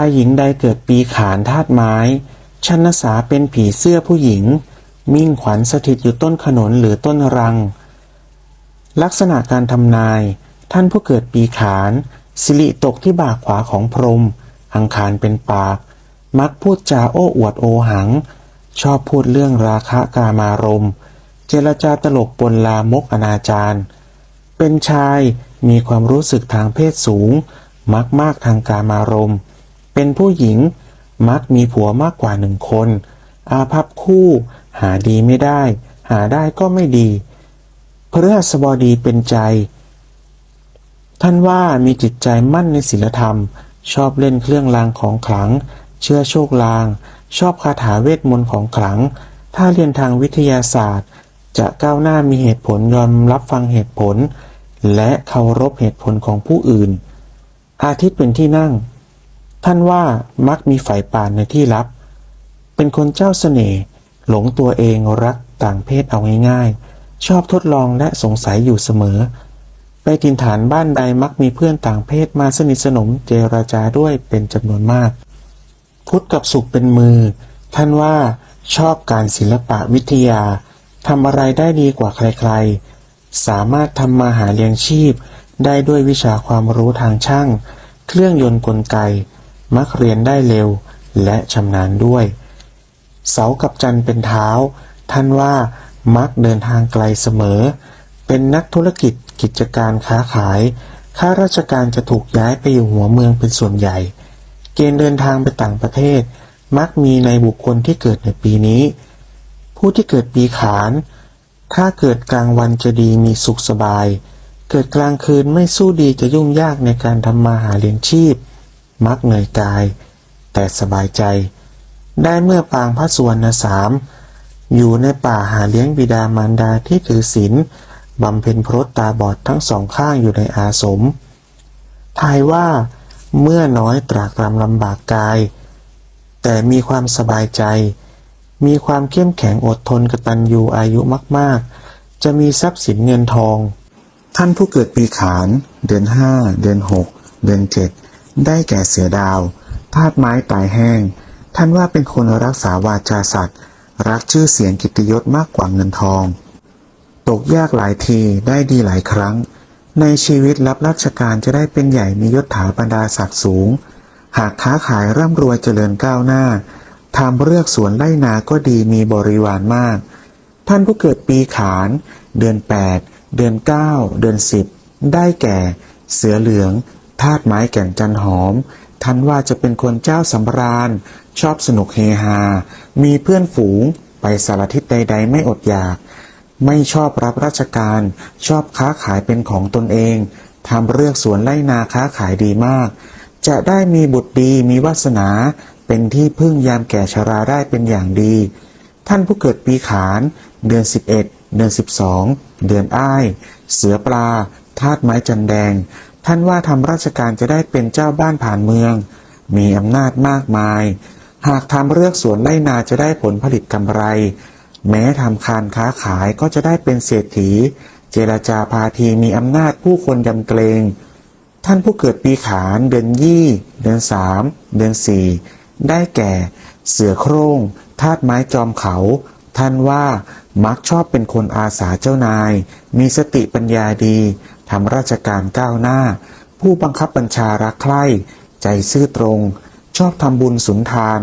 ายหญิงใดเกิดปีขานธาตุไม้ชันสาเป็นผีเสื้อผู้หญิง มิ่งขวัญสถิตอยู่ต้นขนนหรือต้นรัง ลักษณะการทำนาย ท่านผู้เกิดปีขาน สิริตกที่บ่าขวาของพรม อังคารเป็นปาก มักพูดจาโอ้อวดโอหัง ชอบพูดเรื่องราคะกามารม เจรจาตลกปนลามกอนาจารเป็นชายมีความรู้สึกทางเพศสูง มักมากทางกามารมณ์ เป็นผู้หญิงมักมีผัวมากกว่าหนึ่งคน อาภัพคู่ หาดีไม่ได้ หาได้ก็ไม่ดีพฤหัสบดีเป็นใจ ท่านว่ามีจิตใจมั่นในศีลธรรม ชอบเล่นเครื่องรางของขลัง เชื่อโชคลาง ชอบคาถาเวทมนต์ของขลัง ถ้าเรียนทางวิทยาศาสตร์ จะก้าวหน้ามีเหตุผลยอมรับฟังเหตุผล และเคารพเหตุผลของผู้อื่น อาทิตย์เป็นที่นั่ง ท่านว่ามักมีฝ่ายป่านในที่ลับ เป็นคนเจ้าเสน่ห์หลงตัวเองรักต่างเพศเอาง่ายๆ ชอบทดลองและสงสัยอยู่เสมอ ไปถิ่นฐานบ้านใดมักมีเพื่อนต่างเพศมาสนิทสนมเจรจาด้วยเป็นจำนวนมาก พุทธกับสุขเป็นมือ ท่านว่าชอบการศิลปะวิทยาทำอะไรได้ดีกว่าใครๆ สามารถทำมาหาเลี้ยงชีพ ได้ด้วยวิชาความรู้ทางช่าง เครื่องยนต์กลไก มักเรียนได้เร็วและชำนาญด้วย เสากับจันเป็นเท้า ท่านว่ามักเดินทางไกลเสมอ เป็นนักธุรกิจกิจการค้าขาย ข้าราชการจะถูกย้ายไปอยู่หัวเมืองเป็นส่วนใหญ่ เกณฑ์เดินทางไปต่างประเทศ มักมีในบุคคลที่เกิดในปีนี้ ผู้ที่เกิดปีขาน ถ้าเกิดกลางวันจะดีมีสุขสบาย เกิดกลางคืนไม่สู้ดีจะยุ่งยากในการทำมาหาเลี้ยงชีพ มักเหนื่อยกาย แต่สบายใจ ได้เมื่อปางพระสวรรณสาม อยู่ในป่าหาเลี้ยงบิดามารดาที่ถือศีลบำเพ็ญพรตตาบอดทั้งสองข้างอยู่ในอาสม ทายว่าเมื่อน้อยตรากตรำลำบากกาย แต่มีความสบายใจ มีความเข้มแข็งอดทนกตัญญูอายุมาก ๆ จะมีทรัพย์สินเงินทอง ท่านผู้เกิดปีขาน เดือนห้า เดือนหก เดือนเจ็ด ได้แก่เสือดาวธาตุไม้ตายแห้ง ท่านว่าเป็นคนรักษาวาจาสัตว์ รักชื่อเสียงกิตยศมากกว่าเงินทอง ตกยากหลายทีได้ดีหลายครั้ง ในชีวิตรับราชการจะได้เป็นใหญ่มียศถาบรรดาศักดิ์สูง หากค้าขายร่ำรวยเจริญก้าวหน้าทำเลือกสวนไร่นาก็ดีมีบริวารมาก ท่านผู้เกิดปีขาน เดือน 8 เดือน 9 เดือน 10 ได้แก่ เสือเหลือง ธาตุไม้แก่นจันหอม ท่านว่าจะเป็นคนเจ้าสำราญ ชอบสนุกเฮฮา มีเพื่อนฝูง ไปสารทิศใด ๆ ไม่อดอยาก ไม่ชอบรับราชการ ชอบค้าขายเป็นของตนเองทำเรื่องสวนไร่นาค้าขายดีมาก จะได้มีบุตรดีมีวาสนา เป็นที่พึ่งยามแก่ชราได้เป็นอย่างดี ท่านผู้เกิดปีขาน เดือน 11 เดือน 12 เดือนอ้าย เสือปลาธาตุไม้จันแดง ท่านว่าทำราชการจะได้เป็นเจ้าบ้านผ่านเมือง มีอำนาจมากมาย หากทำเลือกสวนไร่นาจะได้ผลผลิตกำไร แม้ทำคานค้าขายก็จะได้เป็นเศรษฐี เจรจาพาทีมีอำนาจผู้คนยำเกรงท่านผู้เกิดปีขานเดือนยี่ เดือนสามเดือนสี่ได้แก่ เสือโคร่งธาตุไม้จอมเขา ท่านว่ามักชอบเป็นคนอาสาเจ้านาย มีสติปัญญาดีทำราชการก้าวหน้า ผู้บังคับบัญชารักใคร่ใจซื่อตรง ชอบทำบุญสุนทาน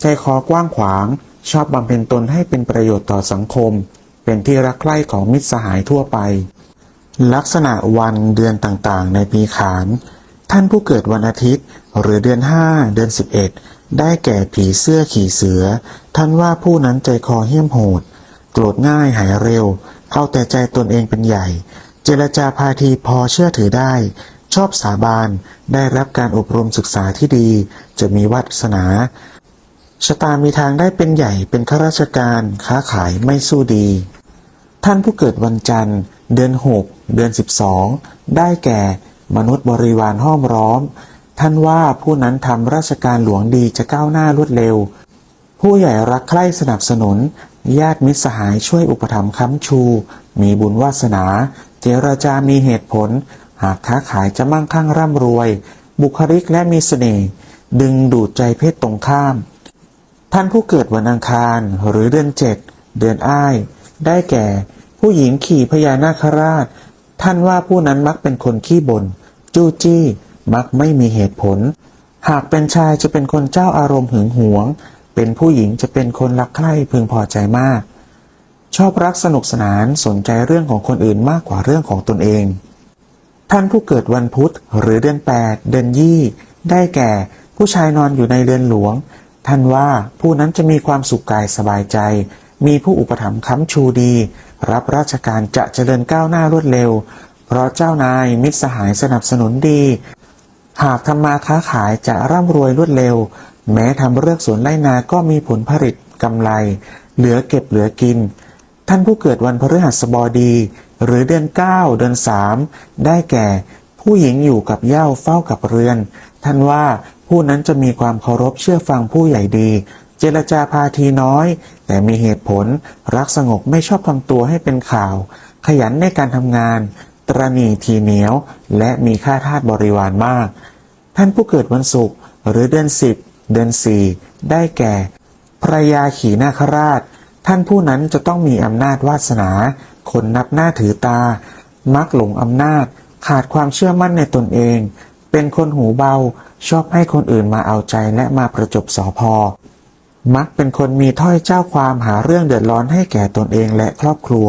ใจคอกว้างขวาง ชอบบำเพ็ญตนให้เป็นประโยชน์ต่อสังคม เป็นที่รักใคร่ของมิตรสหายทั่วไป ลักษณะวันเดือนต่างๆ ในปีขาน ท่านผู้เกิดวันอาทิตย์ หรือเดือน 5 เดือน 11 ได้แก่ผีเสื้อขี่เสือ ท่านว่าผู้นั้นใจคอเหี้ยมโหด โกรธง่ายหายเร็ว เอาแต่ใจตนเองเป็นใหญ่ เจรจาพาทีพอเชื่อถือได้ ชอบสาบานได้รับการอบรมศึกษาที่ดี จะมีวาสนาชะตามีทางได้เป็นใหญ่เป็นข้าราชการค้าขายไม่สู้ดี ท่านผู้เกิดวันจันทร์ เดือน 6 เดือน 12 ได้แก่ มนุษย์บริวารห้อมร้อม ท่านว่าผู้นั้นทำราชการหลวงดีจะก้าวหน้ารวดเร็ว ผู้ใหญ่รักใคร่สนับสนุน ญาติมิตรสหายช่วยอุปถัมภ์ค้ำชู มีบุญวาสนา เจรจามีเหตุผล หากค้าขายจะมั่งคั่งร่ำรวย บุคลิกและมีเสน่ห์ดึงดูดใจเพศตรงข้าม ท่านผู้เกิดวันอังคารหรือเดือนเจ็ดเดือนอ้าย ได้แก่ ผู้หญิงขี่พญานาคราช ท่านว่าผู้นั้นมักเป็นคนขี้บน่นจู้จี้ มักไม่มีเหตุผล หากเป็นชายจะเป็นคนเจ้าอารมณ์หึงหวง เป็นผู้หญิงจะเป็นคนรักใคร่พึงพอใจมาก ชอบรักสนุกสนานสนใจเรื่องของคนอื่นมากกว่าเรื่องของตนเอง ท่านผู้เกิดวันพุธหรือเดือน 8 เดือนยี่ ได้แก่ผู้ชายนอนอยู่ในเรือนหลวง ท่านว่าผู้นั้นจะมีความสุขกายสบายใจ มีผู้อุปถัมภ์ค้ำชูดี รับราชการจะเจริญก้าวหน้ารวดเร็ว เพราะเจ้านายมิตรสหายสนับสนุนดี หากทำมาค้าขายจะร่ำรวยรวดเร็ว แม้ทำเรือกสวนไร่นาก็มีผลผลิตกำไร เหลือเก็บเหลือกิน ท่านผู้เกิดวันพฤหัสบดี หรือเดือน 9 เดือน 3 ได้แก่ ผู้หญิงอยู่กับเย้าเฝ้ากับเรือน ท่านว่าผู้นั้นจะมีความเคารพเชื่อฟังผู้ใหญ่ดี เจรจาพาทีน้อย แต่มีเหตุผลรักสงบไม่ชอบทำตัวให้เป็นข่าว ขยันในการทำงาน ตรณีทีเหนียว และมีค่าทาสบริวารมาก ท่านผู้เกิดวันศุกร์หรือเดือน 10 เดือน 4 ได้แก่ภรยาขี่นาคราช ท่านผู้นั้นจะต้องมีอำนาจวาสนา คนนับหน้าถือตา มักหลงอำนาจ ขาดความเชื่อมั่นในตนเอง เป็นคนหูเบา ชอบให้คนอื่นมาเอาใจและมาประจบสอพอ มักเป็นคนมีถ้อยเจ้าความหาเรื่องเดือดร้อนให้แก่ตนเองและครอบครัว